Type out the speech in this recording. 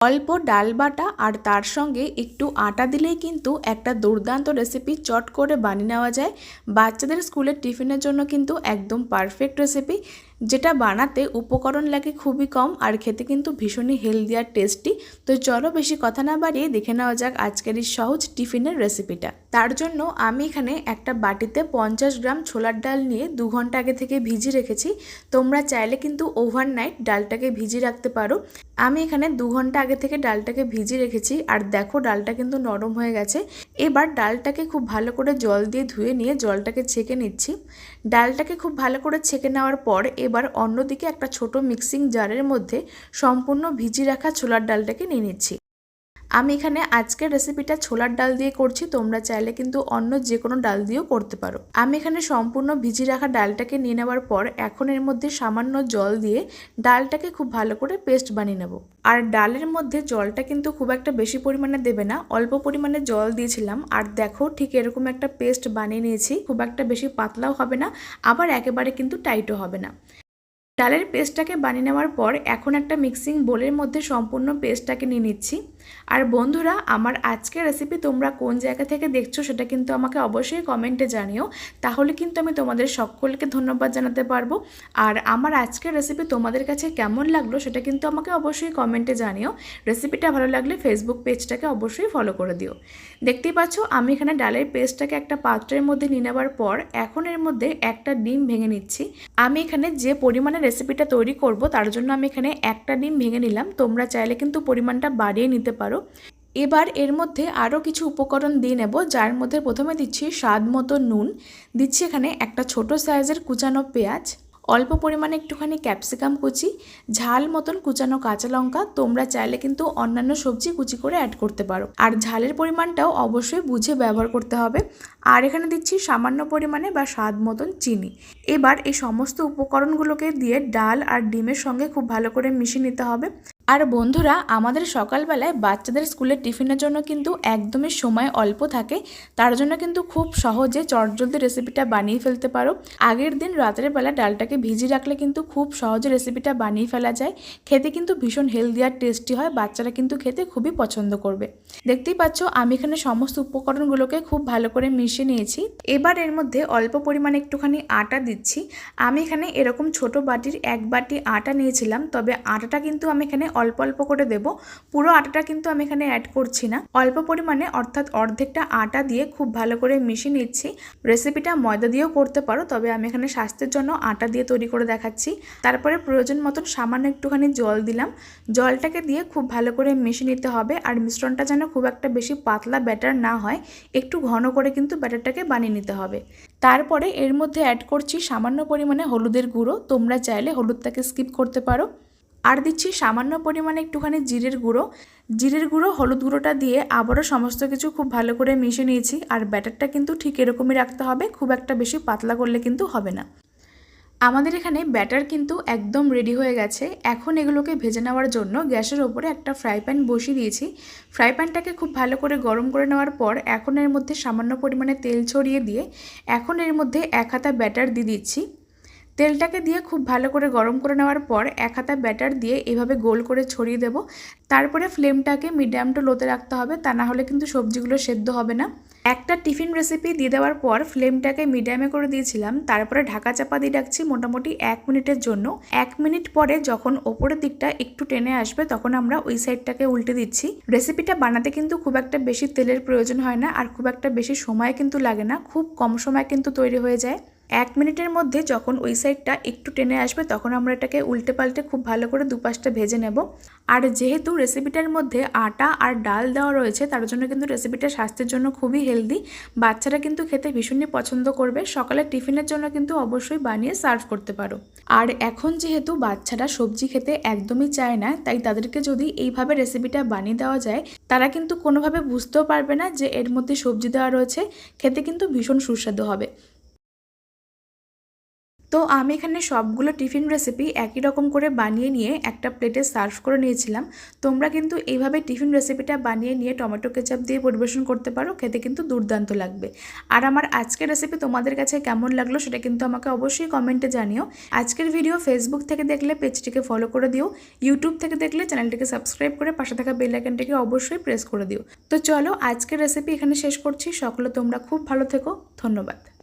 অল্প ডাল বাটা আর তার সঙ্গে একটু আটা দিলেই কিন্তু একটা দুর্দান্ত রেসিপি চট করে বানিয়ে নেওয়া যায়। বাচ্চাদের স্কুলের টিফিনের জন্য কিন্তু একদম পারফেক্ট রেসিপি যেটা বানাতে উপকরণ লাগে খুবই কম আর খেতে কিন্তু ভীষণই হেলদি আর টেস্টি তো চলো বেশি কথা না বাড়িয়ে দেখে নেওয়া যাক আজকের এই সহজ টিফিনের রেসিপিটা তার জন্য আমি এখানে একটা বাটিতে পঞ্চাশ গ্রাম ছোলার ডাল নিয়ে দু ঘণ্টা আগে থেকে ভিজিয়ে রেখেছি। তোমরা চাইলে কিন্তু ওভারনাইট ডালটাকে ভিজিয়ে রাখতে পারো। আমি এখানে দু ঘণ্টা আগে থেকে ডালটাকে ভিজিয়ে রেখেছি আর দেখো ডালটা কিন্তু নরম হয়ে গেছে। এবার ডালটাকে খুব ভালো করে জল দিয়ে ধুয়ে নিয়ে জলটাকে ছেঁকে নিচ্ছি। ডালটাকে খুব ভালো করে ছেঁকে নেওয়ার পর এবার অন্যদিকে একটা ছোট মিক্সিং জারের মধ্যে সম্পূর্ণ ভিজিয়ে রাখা ছোলার ডালটাকে নিয়ে নিচ্ছি। আমি এখানে আজকের রেসিপিটা ছোলার ডাল দিয়ে করছি, তোমরা চাইলে কিন্তু অন্য যে কোনো ডাল দিয়েও করতে পারো। আমি এখানে সম্পূর্ণ ভিজিয়ে রাখা ডালটাকে নিয়ে নেওয়ার পর এখন এর মধ্যে সামান্য জল দিয়ে ডালটাকে খুব ভালো করে পেস্ট বানিয়ে নেব। আর ডালের মধ্যে জলটা কিন্তু খুব একটা বেশি পরিমাণে দেবে না, অল্প পরিমাণে জল দিয়েছিলাম। আর দেখো ঠিক এরকম একটা পেস্ট বানিয়ে নিয়েছি, খুব একটা বেশি পাতলাও হবে না, আবার একেবারে কিন্তু টাইটও হবে না। ডালের পেস্টটাকে বানিয়ে নেওয়ার পর এখন একটা মিক্সিং বোলের মধ্যে সম্পূর্ণ পেস্টটাকে নিয়ে নিচ্ছি। আর বন্ধুরা, আমার আজকের রেসিপি তোমরা কোন জায়গা থেকে দেখছ সেটা কিন্তু আমাকে অবশ্যই কমেন্টে জানিও। তাহলে কিন্তু আমি তোমাদের সকলকে ধন্যবাদ জানাতে পারব। আর আমার আজকের রেসিপি তোমাদের কাছে কেমন লাগল সেটা কিন্তু আমাকে অবশ্যই কমেন্টে জানিও। রেসিপিটা ভালো লাগলে ফেসবুক পেজটাকে অবশ্যই ফলো করে দিও। দেখতেই পাচ্ছ, আমি এখানে ডালের পেস্টটাকে একটা পাত্রের মধ্যে নিয়ে নেওয়ার পর এখন এর মধ্যে একটা ডিম ভেঙে নিচ্ছি। আমি এখানে যে পরিমাণে রেসিপিটা তৈরি করব তার জন্য আমি এখানে একটা ডিম ভেঙে নিলাম। তোমরা চাইলে কিন্তু পরিমাণটা বাড়িয়ে নিতে পারো। এবার এর মধ্যে আরও কিছু উপকরণ দিয়ে নেব, যার মধ্যে প্রথমে দিচ্ছি স্বাদ মতো নুন। দিচ্ছি এখানে একটা ছোট সাইজের কুচানো পেঁয়াজ, অল্প পরিমাণে একটুখানি ক্যাপসিকাম কুচি, ঝাল মতন কুচানো কাঁচা লঙ্কা। তোমরা চাইলে কিন্তু অন্যান্য সবজি কুচি করে অ্যাড করতে পারো। আর ঝালের পরিমাণটাও অবশ্যই বুঝে ব্যবহার করতে হবে। আর এখানে দিচ্ছি সামান্য পরিমাণে বা স্বাদ মতন চিনি। এবার এই সমস্ত উপকরণগুলোকে দিয়ে ডাল আর ডিমের সঙ্গে খুব ভালো করে মিশিয়ে নিতে হবে। আর বন্ধুরা, আমাদের সকালবেলায় বাচ্চাদের স্কুলের টিফিনের জন্য কিন্তু একদমই সময় অল্প থাকে। তার জন্য কিন্তু খুব সহজে চটজলদি রেসিপিটা বানিয়ে ফেলতে পারো। আগের দিন রাতের বেলা ডালটাকে ভিজিয়ে রাখলে কিন্তু খুব সহজে রেসিপিটা বানিয়ে ফেলা যায়। খেতে কিন্তু ভীষণ হেলদি আর টেস্টি হয়। বাচ্চারা কিন্তু খেতে খুবই পছন্দ করবে। দেখতেই পাচ্ছ, আমি এখানে সমস্ত উপকরণগুলোকে খুব ভালো করে মিশিয়ে নিয়েছি। এবার এর মধ্যে অল্প পরিমাণে একটুখানি আটা দিচ্ছি। আমি এখানে এরকম ছোট বাটির এক বাটি আটা নিয়েছিলাম, তবে আটাটা কিন্তু আমি এখানে অল্প অল্প করে দেব। পুরো আটাটা কিন্তু আমি এখানে অ্যাড করছি না। অল্প পরিমাণে, অর্থাৎ অর্ধেকটা আটা দিয়ে খুব ভালো করে মিশিয়ে নিচ্ছি। রেসিপিটা ময়দা দিয়েও করতে পারো, তবে আমি এখানে স্বাস্থ্যের জন্য আটা দিয়ে তৈরি করে দেখাচ্ছি। তারপরে প্রয়োজন মতন সামান্য একটুখানি জল দিলাম। জলটাকে দিয়ে খুব ভালো করে মিশিয়ে নিতে হবে, আর মিশ্রণটা যেন খুব একটা বেশি পাতলা ব্যাটার না হয়, একটু ঘন করে কিন্তু ব্যাটারটাকে বানিয়ে নিতে হবে। তারপরে এর মধ্যে অ্যাড করছি সামান্য পরিমাণে হলুদের গুঁড়ো। তোমরা চাইলে হলুদটাকে স্কিপ করতে পারো। আর দিচ্ছি সামান্য পরিমাণে একটুখানি জিরের গুঁড়ো। জিরের গুঁড়ো, হলুদ গুঁড়োটা দিয়ে আবারও সমস্ত কিছু খুব ভালো করে মিশে নিয়েছি। আর ব্যাটারটা কিন্তু ঠিক এরকমই রাখতে হবে, খুব একটা বেশি পাতলা করলে কিন্তু হবে না। আমাদের এখানে ব্যাটার কিন্তু একদম রেডি হয়ে গেছে। এখন এগুলোকে ভেজে নেওয়ার জন্য গ্যাসের ওপরে একটা ফ্রাই প্যান বসিয়ে দিয়েছি। ফ্রাই প্যানটাকে খুব ভালো করে গরম করে নেওয়ার পর এখন এর মধ্যে সামান্য পরিমাণে তেল ছড়িয়ে দিয়ে এখন এর মধ্যে এক হাতা ব্যাটার দিয়ে দিচ্ছি। তেলটাকে দিয়ে খুব ভালো করে গরম করে নেওয়ার পর এক হাতা ব্যাটার দিয়ে এভাবে গোল করে ছড়িয়ে দেব। তারপরে ফ্লেমটাকে মিডিয়াম টু লোতে রাখতে হবে, তা না হলে কিন্তু সবজিগুলো সেদ্ধ হবে না। একটা টিফিন রেসিপি দিয়ে দেওয়ার পর ফ্লেমটাকে মিডিয়ামে করে দিয়েছিলাম, তারপরে ঢাকা চাপা দিয়ে রাখছি মোটামুটি এক মিনিটের জন্য। এক মিনিট পরে যখন ওপরের দিকটা একটু টেনে আসবে, তখন আমরা ওই সাইডটাকে উল্টে দিচ্ছি। রেসিপিটা বানাতে কিন্তু খুব একটা বেশি তেলের প্রয়োজন হয় না, আর খুব একটা বেশি সময় কিন্তু লাগে না, খুব কম সময় কিন্তু তৈরি হয়ে যায়। এক মিনিটের মধ্যে যখন ওই সাইডটা একটু টেনে আসবে, তখন আমরা এটাকে উল্টে পাল্টে খুব ভালো করে দুপাশটা ভেজে নেব। আর যেহেতু রেসিপিটার মধ্যে আটা আর ডাল দেওয়া রয়েছে, তার জন্য কিন্তু রেসিপিটা স্বাস্থ্যের জন্য খুবই হেলদি বাচ্চারা কিন্তু খেতে ভীষণই পছন্দ করবে। সকালে টিফিনের জন্য কিন্তু অবশ্যই বানিয়ে সার্ভ করতে পারো। আর এখন যেহেতু বাচ্চারা সবজি খেতে একদমই চায় না, তাই তাদেরকে যদি এইভাবে রেসিপিটা বানিয়ে দেওয়া যায়, তারা কিন্তু কোনোভাবে বুঝতেও পারবে না যে এর মধ্যে সবজি দেওয়া রয়েছে। খেতে কিন্তু ভীষণ সুস্বাদু হবে। তো আমি এখানে সবগুলো টিফিন রেসিপি একই রকম করে বানিয়ে নিয়ে একটা প্লেটে সার্ভ করে নিয়েছিলাম। তোমরা কিন্তু এইভাবে টিফিন রেসিপিটা বানিয়ে নিয়ে টমেটো কেচাপ দিয়ে পরিবেশন করতে পারো, খেতে কিন্তু দুর্দান্ত লাগবে। আর আমার আজকের রেসিপি তোমাদের কাছে কেমন লাগল সেটা কিন্তু আমাকে অবশ্যই কমেন্টে জানিও। আজকের ভিডিও ফেসবুক থেকে দেখলে পেজটিকে ফলো করে দিও ইউটিউব থেকে দেখলে চ্যানেলটিকে সাবস্ক্রাইব করে পাশে থাকা বেল আইকনটিকে অবশ্যই প্রেস করে দিও। তো চলো আজকের রেসিপি এখানে শেষ করছি। সকলে তোমরা খুব ভালো থেকো। ধন্যবাদ।